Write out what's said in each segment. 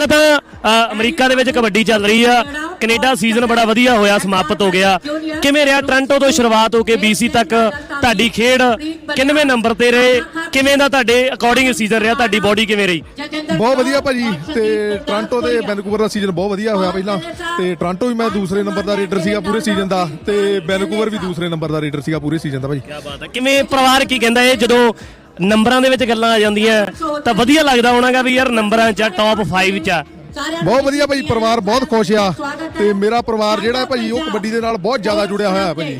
ਪਹਿਲਾਂ ਤਾਂ ਅ, ਅਮਰੀਕਾ ਦੇ ਵਿੱਚ ਕਬੱਡੀ ਚੱਲ ਰਹੀ ਆ। ਕੈਨੇਡਾ ਸੀਜ਼ਨ ਬੜਾ ਵਧੀਆ ਹੋਇਆ ਸਮਾਪਤ ਹੋ ਗਿਆ। ਕਿਵੇਂ ਰਿਹਾ ਟ੍ਰਾਂਟੋ ਤੋਂ ਸ਼ੁਰੂਆਤ ਹੋ ਕੇ BC ਤੱਕ? ਤੁਹਾਡੀ ਖੇਡ ਕਿੰਨਵੇਂ ਨੰਬਰ ਤੇ ਰਹੇ? ਕਿਵੇਂ ਦਾ ਤੁਹਾਡੇ ਅਕੋਰਡਿੰਗ ਸੀਜ਼ਨ ਰਿਹਾ? ਤੁਹਾਡੀ ਬੋਡੀ ਕਿਵੇਂ ਰਹੀ? ਬਹੁਤ ਵਧੀਆ ਭਾਜੀ। ਤੇ ਟ੍ਰਾਂਟੋ ਤੇ ਵੈਨਕੂਵਰ ਦਾ ਸੀਜ਼ਨ ਬਹੁਤ ਵਧੀਆ ਹੋਇਆ ਪਹਿਲਾਂ। ਤੇ ਟ੍ਰਾਂਟੋ ਵੀ ਮੈਂ ਦੂਸਰੇ ਨੰਬਰ ਦਾ ਰੇਡਰ ਸੀਗਾ ਪੂਰੇ ਸੀਜ਼ਨ ਦਾ। ਤੇ ਵੈਨਕੂਵਰ ਵੀ ਦੂਸਰੇ ਨੰਬਰ ਦਾ ਰੇਡਰ ਸੀਗਾ ਪੂਰੇ ਸੀਜ਼ਨ ਦਾ ਭਾਜੀ। ਕੀ ਬਾਤ ਹੈ। ਕਿਵੇਂ ਪਰਿਵਾਰ ਕੀ ਕਹਿੰਦਾ ਇਹ? ਜਦੋਂ ਨੰਬਰਾਂ ਦੇ ਵਿੱਚ ਗੱਲਾਂ ਆ ਜਾਂਦੀਆਂ। ਤਾਂ ਵਧੀਆ ਲੱਗਦਾ ਹੋਣਾਗਾ ਵੀ ਯਾਰ ਨੰਬਰਾਂ 'ਚ ਟੌਪ 5 'ਚ ਆ। ਬਹੁਤ ਵਧੀਆ ਭਾਜੀ ਪਰਿਵਾਰ ਬਹੁਤ ਖੁਸ਼ ਆ। ਤੇ ਮੇਰਾ ਪਰਿਵਾਰ ਜਿਹੜਾ ਹੈ ਭਾਜੀ ਉਹ ਕਬੱਡੀ ਦੇ ਨਾਲ ਬਹੁਤ ਜ਼ਿਆਦਾ ਜੁੜਿਆ ਹੋਇਆ ਹੈ ਭਾਜੀ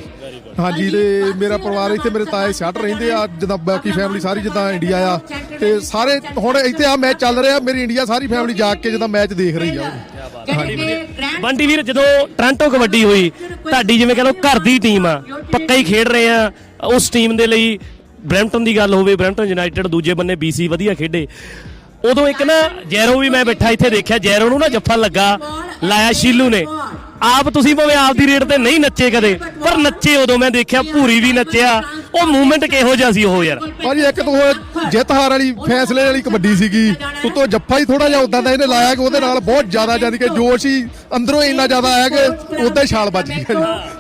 ਹਾਂਜੀ ਤੇ ਮੇਰਾ ਪਰਿਵਾਰ ਇੱਥੇ ਮੇਰੇ ਤਾਏ ਛੱਟ ਰਹਿੰਦੇ ਆ ਜਿੱਦਾਂ ਬਾਕੀ ਫੈਮਿਲੀ ਸਾਰੀ ਜਿੱਦਾਂ ਇੰਡੀਆ ਆ। ਤੇ ਸਾਰੇ ਹੁਣ ਇੱਥੇ ਆ ਮੈਚ ਚੱਲ ਰਿਹਾ ਮੇਰੀ ਇੰਡੀਆ ਸਾਰੀ ਫੈਮਿਲੀ ਜਾ ਕੇ ਜਿੱਦਾਂ ਮੈਚ ਦੇਖ ਰਹੀ ਆ। ਬੰਟੀ ਵੀਰ ਜਦੋਂ ਟ੍ਰਾਂਟੋ ਕਬੱਡੀ ਹੋਈ ਤੁਹਾਡੀ ਜਿਵੇਂ ਕਹ ਲਓ ਘਰ ਦੀ ਟੀਮ ਆ ਪੱਕਾ ਹੀ ਖੇਡ ਰਹੇ ਆ ਉਸ ਟੀਮ ਦੇ ਲਈ ਬ੍ਰੈਂਪਟਨ ਦੀ ਗੱਲ ਹੋਵੇ ਬ੍ਰੈਂਪਟਨ ਯੂਨਾਈਟਿਡ ਦੂਜੇ ਬੰਨੇ BC ਵਧੀਆ ਖੇਡੇ। ਉਦੋਂ ਇੱਕ ਨਾ ਜੈਰੋ ਵੀ ਮੈਂ ਬੈਠਾ ਇੱਥੇ ਦੇਖਿਆ, ਜੈਰੋ ਨੂੰ ਨਾ ਜੱਫਾ ਲੱਗਾ, ਲਾਇਆ ਸ਼ੀਲੂ ਨੇ। ਆਪ ਤੁਸੀਂ ਭਾਵੇਂ ਆਪ ਦੀ ਰੇਟ ਤੇ ਨਹੀਂ ਨੱਚੇ ਕਦੇ, ਪਰ ਨੱਚੇ ਉਦੋਂ ਮੈਂ ਦੇਖਿਆ, ਭੂਰੀ ਵੀ ਨੱਚਿਆ। ਉਹ ਮੂਵਮੈਂਟ ਕਿਹੋ ਜਿਹਾ ਸੀ ਉਹ ਯਾਰ? ਭਾਜੀ ਇੱਕ ਤਾਂ ਜਿੱਤ ਹਾਰ ਵਾਲੀ ਫੈਸਲੇ ਵਾਲੀ ਕਬੱਡੀ ਸੀਗੀ। ਉਤੋਂ ਜੱਫਾ ਹੀ ਥੋੜਾ ਜਿਹਾ ਉਦਾਂ ਦਾ ਇਹਨੇ ਲਾਇਆ ਕਿ ਉਹਦੇ ਨਾਲ ਬਹੁਤ ਜ਼ਿਆਦਾ ਜਾਨੀ ਕਿ ਜੋਸ਼ ਹੀ ਅੰਦਰੋਂ ਇੰਨਾ ਜ਼ਿਆਦਾ ਆਇਆ ਕਿ ਉਦਾਂ ਛਾਲ ਵੱਜ ਗਈ ਜੀ।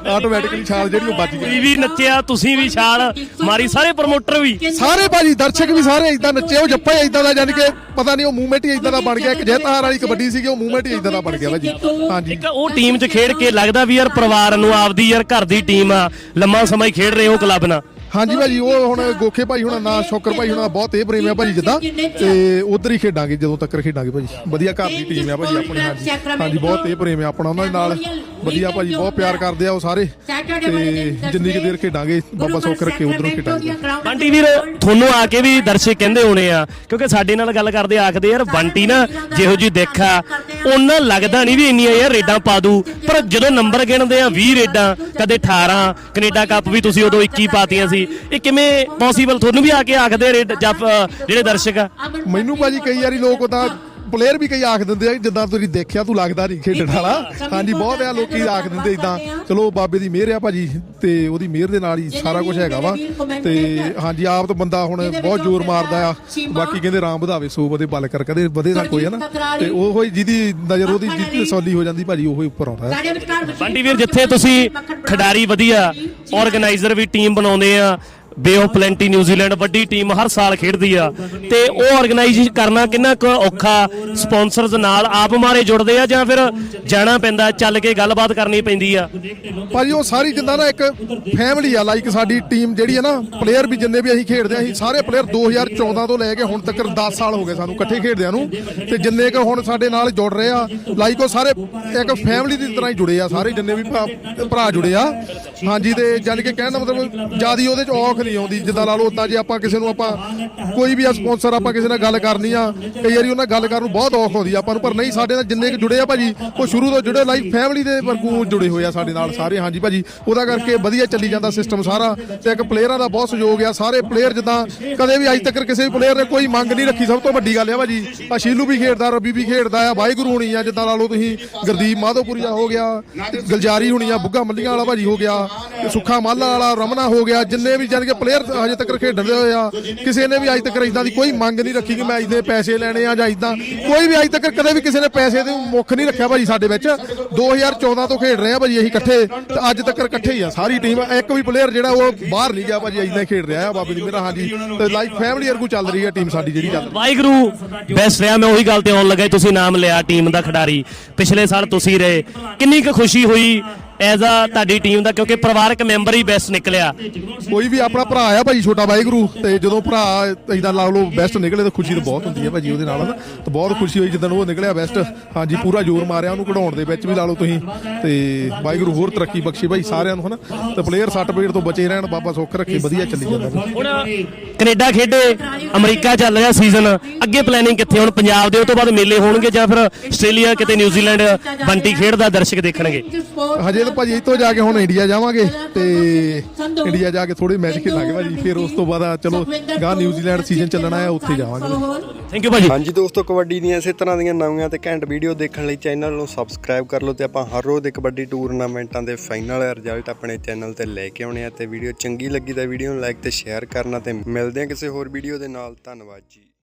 ਆਟੋਮੈਟਿਕਲੀ ਛਾਲ ਜਿਹੜੀ ਉਹ ਵੱਜ ਗਈ। ਤੁਸੀਂ ਵੀ ਨੱਚਿਆ ਤੁਸੀਂ ਵੀ ਛਾਲ ਮਾਰੀ ਸਾਰੇ ਪ੍ਰਮੋਟਰ ਵੀ। ਸਾਰੇ ਭਾਜੀ ਦਰਸ਼ਕ ਵੀ ਸਾਰੇ ਇਦਾਂ ਨੱਚੇ ਉਹ ਜੱਫਾ ਹੀ ਇਦਾਂ ਦਾ ਜਾਨੀ ਕਿ ਪਤਾ ਨਹੀਂ ਉਹ ਮੂਵਮੈਂਟ ਹੀ ਇਦਾਂ ਦਾ ਬਣ ਗਿਆ। ਇੱਕ ਜਿੱਤ ਹਾਰ ਵਾਲੀ ਕਬੱਡੀ ਸੀਗੀ ਉਹ ਮੂਵਮੈਂਟ ਹੀ ਇਦਾਂ ਦਾ ਬਣ ਗਿਆ ਭਾਜੀ। ਹਾਂਜੀ। ਇੱਕ ਉਹ ਟੀਮ 'ਚ ਖੇਡ ਕੇ ਲੱਗਦਾ ਵੀ ਯਾਰ ਪਰਿਵਾਰ ਨੂੰ ਆਪਦੀ ਯਾਰ ਘਰ ਦੀ ਟੀਮ ਆ। ਲੰਮਾ ਸਮਾਂ ਹੀ ਖੇਡ ਰਹੇ ਹੋ ਕਲੱਬ ਨਾਲ। ਹਾਂਜੀ ਭਾਜੀ ਉਹ ਹੁਣ ਗੋਖੇ ਭਾਈ ਹੁਣਾਂ ਨਾਲ ਸ਼ੌਕਰ ਭਾਈ ਹੁਣਾਂ ਬਹੁਤ ਇਹ ਪ੍ਰੇਮ ਆ ਭਾਜੀ ਜਿੱਦਾਂ। ਤੇ ਉਧਰ ਹੀ ਖੇਡਾਂਗੇ ਜਦੋਂ ਤੱਕ ਖੇਡਾਂਗੇ ਭਾਜੀ। ਵਧੀਆ ਘਰ ਦੀ ਟੀਮ ਆ ਭਾਜੀ ਆਪਣੀ ਹਾਂਜੀ। ਹਾਂਜੀ ਬਹੁਤ ਇਹ ਪ੍ਰੇਮ ਆ ਆਪਣਾ ਉਹਨਾਂ ਦੇ ਨਾਲ। ਵਧੀਆ ਭਾਜੀ ਬਹੁਤ ਪਿਆਰ ਕਰਦੇ ਆ ਉਹ ਸਾਰੇ। ਤੇ ਜਿੰਨੀ ਕੁ ਦੇਰ ਖੇਡਾਂਗੇ ਬਾਬਾ ਸੁੱਖ ਰੱਖੇ ਉਧਰੋਂ ਖੇਡਾਂਗੇ। ਬੰਟੀ ਵੀਰ ਤੁਹਾਨੂੰ ਆ ਕੇ ਵੀ ਦਰਸ਼ਕ ਕਹਿੰਦੇ ਹੋਣੇ ਆ ਕਿਉਂਕਿ ਸਾਡੇ ਨਾਲ ਗੱਲ ਕਰਦੇ ਆਖਦੇ ਯਾਰ ਬੰਟੀ ਨਾ ਜਿਹੋ ਜੀ ਦੇਖਾ। ਉਹਨਾਂ ਲੱਗਦਾ ਨਹੀਂ ਵੀ ਇੰਨੀਆਂ ਯਾਰ ਰੇਡਾਂ ਪਾ ਦੂ ਪਰ ਜਦੋਂ ਨੰਬਰ ਗਿਣਦੇ ਆ 20 ਰੇਡਾਂ ਕਦੇ 18 ਕੈਨੇਡਾ ਕੱਪ ਵੀ ਤੁਸੀਂ ਉਦੋਂ 21 ਪਾਤੀਆਂ ਸੀ। ਇਹ ਕਿਵੇਂ ਪੋਸੀਬਲ ਤੁਹਾਨੂੰ ਵੀ ਆ ਕੇ ਆਖਦੇ ਰੇਡ ਜਿਹੜੇ ਦਰਸ਼ਕ ਆ? ਮੈਨੂੰ ਭਾਜੀ ਕਈ ਵਾਰੀ ਲੋਕ ਉਹਦਾ ਪਲੇਅਰ ਵੀ ਕਈ ਆਖ ਦਿੰਦੇ ਆ ਜਿੱਦਾਂ ਤੁਸੀਂ ਦੇਖਿਆ ਤੂੰ ਲੱਗਦਾ ਨਹੀਂ ਖੇਡਣ ਵਾਲਾ। ਹਾਂਜੀ ਬਹੁਤ ਆ ਲੋਕੀ ਆਖ ਦਿੰਦੇ ਇਦਾਂ ਚਲੋ ਬਾਬੇ ਦੀ ਮਿਹਰ ਆ ਭਾਜੀ ਤੇ ਉਹਦੀ ਮਿਹਰ ਦੇ ਨਾਲ ਹੀ ਸਾਰਾ ਕੁਝ ਹੈਗਾ ਵਾ। ਤੇ ਹਾਂਜੀ ਆਪ ਤਾਂ ਬੰਦਾ ਹੁਣ ਬਹੁਤ ਜ਼ੋਰ ਮਾਰਦਾ ਆ। ਬਾਕੀ ਕਹਿੰਦੇ ਰਾਮ ਵਧਾਵੇ ਸੋ ਵਧੇ ਬਲ ਕਰ ਕਦੇ ਵਧੇ ਨਾ ਕੋਈ ਹੈ ਨਾ? ਤੇ ਉਹ ਹੀ ਜਿਹਦੀ ਨਜ਼ਰ ਉਹਦੀ ਜਿੱਤੇ ਸੌਲੀ ਹੋ ਜਾਂਦੀ ਭਾਜੀ ਉਹ ਹੀ ਉੱਪਰ ਆਉਂਦਾ ਹੈ। ਬੰਟੀ ਵੀਰ ਜਿੱਥੇ ਤੁਸੀਂ ਖਿਡਾਰੀ ਵਧੀਆ ਆਰਗੇਨਾਈਜ਼ਰ ਵੀ ਟੀਮ ਬਣਾਉਂਦੇ ਆ Bay of Plenty New Zealand ਵੱਡੀ ਟੀਮ ਹਰ ਸਾਲ ਖੇਡਦੀ ਆ। ਤੇ ਉਹ ਆਰਗੇਨਾਈਜ਼ ਕਰਨਾ ਕਿੰਨਾ ਕੁ ਔਖਾ ਸਪਾਂਸਰਸ ਨਾਲ ਆਪ ਮਾਰੇ ਜੁੜਦੇ ਆ ਜਾਂ ਫਿਰ ਜਾਣਾ ਪੈਂਦਾ, ਚੱਲ ਕੇ ਗੱਲਬਾਤ ਕਰਨੀ ਪੈਂਦੀ ਆ? ਭਾਜੀ, ਉਹ ਸਾਰੀ ਜਿੰਦਾ ਨਾ ਇੱਕ ਫੈਮਿਲੀ ਆ ਲਾਈਕ ਸਾਡੀ ਟੀਮ ਜਿਹੜੀ ਹੈ ਨਾ ਪਲੇਅਰ ਵੀ ਜਿੰਨੇ ਵੀ ਅਸੀਂ ਖੇਡਦੇ ਆ, ਅਸੀਂ ਸਾਰੇ ਪਲੇਅਰ 2014 ਤੋਂ ਲੈ ਕੇ ਹੁਣ ਤੱਕ 10 ਸਾਲ ਹੋ ਗਏ ਸਾਨੂੰ ਇਕੱਠੇ ਖੇਡਦਿਆਂ ਨੂੰ। ਤੇ ਜਿੰਨੇ ਕੁ ਹੁਣ ਸਾਡੇ ਨਾਲ ਜੁੜ ਰਹੇ ਆ ਲਾਈਕ ਉਹ ਸਾਰੇ ਇੱਕ ਫੈਮਿਲੀ ਦੀ ਤਰ੍ਹਾਂ ਹੀ ਜੁੜੇ ਆ, ਸਾਰੇ ਜਿੰਨੇ ਵੀ ਭਰਾ- ਜੁੜੇ ਆ। ਹਾਂਜੀ, ਤੇ ਜਾਨ ਕੇ ਕਹਿਣ ਦਾ ਮਤਲਬ, ਜਿਆਦੀ ਉਹਦੇ ਚ ਔਖ ਨਹੀਂ ਆਉਂਦੀ। ਜਿੱਦਾਂ ਲਾ ਲਓ ਉਦਾਂ ਜੇ ਆਪਾਂ ਕਿਸੇ ਨੂੰ ਆਪਾਂ ਕੋਈ ਵੀ ਆ ਸਪਾਂਸਰ ਆਪਾਂ ਕਿਸੇ ਨਾਲ ਗੱਲ ਕਰਨੀ ਆ, ਕਈ ਵਾਰੀ ਉਹਨਾਂ ਗੱਲ ਕਰਨ ਨੂੰ ਬਹੁਤ ਔਖ ਆਉਂਦੀ ਆ ਆਪਾਂ ਨੂੰ, ਪਰ ਨਹੀਂ, ਸਾਡੇ ਨਾਲ ਜਿੰਨੇ ਕੁ ਜੁੜੇ ਆ ਭਾਜੀ, ਉਹ ਸ਼ੁਰੂ ਤੋਂ ਜੁੜੇ ਲਾਈਫ ਫੈਮਿਲੀ ਦੇ ਵਰਗੂ ਜੁੜੇ ਹੋਏ ਆ ਸਾਡੇ ਨਾਲ ਸਾਰੇ, ਹਾਂਜੀ ਭਾਜੀ। ਉਹਦਾ ਕਰਕੇ ਵਧੀਆ ਚੱਲੀ ਜਾਂਦਾ ਸਿਸਟਮ ਸਾਰਾ ਤੇ ਇੱਕ ਪਲੇਅਰਾਂ ਦਾ ਬਹੁਤ ਸਹਿਯੋਗ ਆ, ਸਾਰੇ ਪਲੇਅਰ ਜਿੱਦਾਂ ਕਦੇ ਵੀ ਅੱਜ ਤੱਕ ਕਿਸੇ ਵੀ ਪਲੇਅਰ ਨੇ ਕੋਈ ਮੰਗ ਨਹੀਂ ਰੱਖੀ, ਸਭ ਤੋਂ ਵੱਡੀ ਗੱਲ ਆ ਭਾਜੀ। ਆ ਸ਼ੀਲੂ ਵੀ ਖੇਡਦਾ ਰੱਬੀ ਵੀ ਖੇਡਦਾ ਆ, ਵਾਹਿਗੁਰੂ ਹੋਣੀ ਆ, ਜਿੱਦਾਂ ਲਾ ਲਓ ਤੁਸੀਂ, ਗੁਰਦੀਪ ਮਾਧੋਪੁਰੀਆ ਹੋ ਗਿਆ, ਗਲਜਾਰੀ ਹੋਣੀ ਆ, ਬੁੱਗਾ ਮੱਲੀਆਂ ਵਾਲਾ ਭਾਜੀ ਹੋ ਗਿਆ, ਸੁੱਖਾ ਮਾਲਾ ਵਾਲਾ, ਰਮਨਾ ਹੋ ਗਿਆ, ਜਿੰਨੇ ਵੀ ਜਾਨ ਕੇ ਪਲੇਅਰ ਹਜੇ ਤੱਕ ਖੇਡਦੇ ਹੋਏ ਆ। ਕਿਸੇ ਨੇ ਵੀ ਅੱਜ ਤੱਕ ਇਦਾਂ ਦੀ ਕੋਈ ਮੰਗ ਨਹੀਂ ਰੱਖੀ ਕਿ ਮੈਂ ਇਦਾਂ ਪੈਸੇ ਲੈਣੇ ਆ ਜਾਂ ਇਦਾਂ ਕੋਈ ਵੀ ਅੱਜ ਤੱਕ ਕਦੇ ਵੀ ਕਿਸੇ ਨੇ ਪੈਸੇ ਦੇ ਮੁੱਖ ਨਹੀਂ ਰੱਖਿਆ ਭਾਜੀ ਸਾਡੇ ਵਿੱਚ। 2014 ਤੋਂ ਖੇਡ ਰਹੇ ਆ ਭਾਜੀ ਅਸੀਂ ਇਕੱਠੇ। ਤੇ ਅੱਜ ਤੱਕ ਇਕੱਠੇ ਹੀ ਆ ਸਾਰੀ ਟੀਮ ਇੱਕ ਵੀ ਪਲੇਅਰ ਜਿਹੜਾ ਉਹ ਬਾਹਰ ਨਹੀਂ ਗਿਆ ਭਾਜੀ ਇਦਾਂ ਖੇਡ ਰਿਹਾ ਆ ਬਾਬੇ ਦੀ ਮੇਰਾ ਹਾਂਜੀ। ਤੇ ਲਾਈਕ ਫੈਮਿਲੀ ਵਰਗੂ ਚੱਲ ਰਹੀ ਹੈ ਟੀਮ ਸਾਡੀ ਜਿਹੜੀ ਚੱਲ ਵਾਹਿਗੁਰੂ, ਬੈਸਟ ਰਿਹਾ, ਮੈਂ ਉਹੀ ਗੱਲ ਤੇ ਆਉਣ ਲੱਗਾ ਤੁਸੀਂ ਨਾਮ ਲਿਆ ਟੀਮ ਦਾ ਖਿਡਾਰੀ। ਪਿਛਲੇ ਸਾਲ ਤੁਸੀਂ ਰਹੇ। ਕਿੰਨੀ ਕੁ ਖੁਸ਼ੀ ਹੋਈ? ਐਜ਼ ਆ ਤੁਹਾਡੀ ਟੀਮ ਦਾ ਕਿਉਂਕਿ ਪਰਿਵਾਰਕ ਮੈਂਬਰ ਹੀ ਬੈਸਟ ਨਿਕਲਿਆ। ਕੋਈ ਵੀ ਆਪਣਾ ਭਰਾ ਆ ਭਾਜੀ ਛੋਟਾ ਵਾਹਿਗੁਰੂ ਤੇ ਜਦੋਂ ਭਰਾ ਇਦਾਂ ਲਾ ਲਓ ਬੈਸਟ ਨਿਕਲੇ ਤਾਂ ਖੁਸ਼ੀ ਤਾਂ ਬਹੁਤ ਹੁੰਦੀ ਹੈ ਭਾਜੀ ਉਹਦੇ ਨਾਲ ਨਾ ਤੇ ਬਹੁਤ ਖੁਸ਼ੀ ਹੋਈ ਜਦੋਂ ਉਹ ਨਿਕਲਿਆ ਬੈਸਟ ਹਾਂਜੀ ਪੂਰਾ ਜ਼ੋਰ ਮਾਰਿਆ ਉਹਨੂੰ ਕਢਾਉਣ ਦੇ ਵਿੱਚ ਵੀ ਲਾ ਲਓ ਤੁਸੀਂ। ਤੇ ਵਾਹਿਗੁਰੂ ਹੋਰ ਤਰੱਕੀ ਬਖਸ਼ੇ ਭਾਈ ਸਾਰਿਆਂ ਨੂੰ ਹਨਾ? ਤੇ ਪਲੇਅਰ ਸੱਟ ਪੇੜ ਤੋਂ ਬਚੇ ਰਹਿਣ ਬਾਬਾ ਸੁੱਖ ਰੱਖੇ ਵਧੀਆ ਚੱਲੀ ਜਾਂਦਾ ਭਾਈ। ਹੁਣ ਕੈਨੇਡਾ ਖੇਡੇ ਅਮਰੀਕਾ ਚੱਲ ਰਿਹਾ ਸੀਜ਼ਨ ਅੱਗੇ ਪਲੈਨਿੰਗ ਕਿੱਥੇ ਹੁਣ ਪੰਜਾਬ ਦੇ ਉਹ ਤੋਂ ਬਾਅਦ ਮੇਲੇ ਹੋਣਗੇ ਜਾਂ ਫਿਰ ਆਸਟ੍ਰੇਲੀਆ ਕਿਤੇ ਨਿਊਜ਼ੀਲੈਂਡ ਬੰਟੀ ਖੇਡਦਾ ਦਰਸ਼ਕ ਦੇਖਣਗੇ। ਹਜੇ ਤਾਂ ਭਾਜੀ ਇੱਥੋਂ ਜਾ ਕੇ ਹੁਣ ਇੰਡੀਆ ਜਾਵਾਂਗੇ ਤੇ ਇੰਡੀਆ ਜਾ ਕੇ ਥੋੜੇ ਮੈਚ ਖੇਲਾਂਗੇ ਭਾਜੀ ਫਿਰ ਉਸ ਤੋਂ ਬਾਅਦ ਚਲੋ ਗਾਂ ਨਿਊਜ਼ੀਲੈਂਡ ਸੀਜ਼ਨ ਚੱਲਣਾ ਹੈ ਉੱਥੇ ਜਾਵਾਂਗੇ। ਥੈਂਕ ਯੂ ਭਾਜੀ। ਹਾਂਜੀ ਦੋਸਤੋ ਕਬੱਡੀ ਦੀਆਂ ਇਸੇ ਤਰ੍ਹਾਂ ਦੀਆਂ ਨਵੀਆਂ ਤੇ ਘੈਂਟ ਵੀਡੀਓ ਦੇਖਣ ਲਈ ਚੈਨਲ ਨੂੰ ਸਬਸਕ੍ਰਾਈਬ ਕਰ ਲਓ ਤੇ ਆਪਾਂ ਹਰ ਰੋਜ਼ ਦੇ ਕਬੱਡੀ ਟੂਰਨਾਮੈਂਟਾਂ ਦੇ ਫਾਈਨਲ ਰਿਜ਼ਲਟ ਆਪਣੇ ਚੈਨਲ ਤੇ ਲੈ ਕੇ ਆਉਣੇ ਆ ਤੇ ਵੀਡੀਓ ਚੰਗੀ ਲੱਗੀ ਤਾਂ ਵੀਡੀਓ ਨੂੰ ਲਾਈਕ ਤੇ ਸ਼ੇਅਰ ਕਰਨਾ ਤੇ ਮਿਲਦੇ ਆ ਕਿਸੇ ਹੋਰ ਵੀਡੀਓ ਦੇ ਨਾਲ। ਧੰਨਵਾਦ ਜੀ।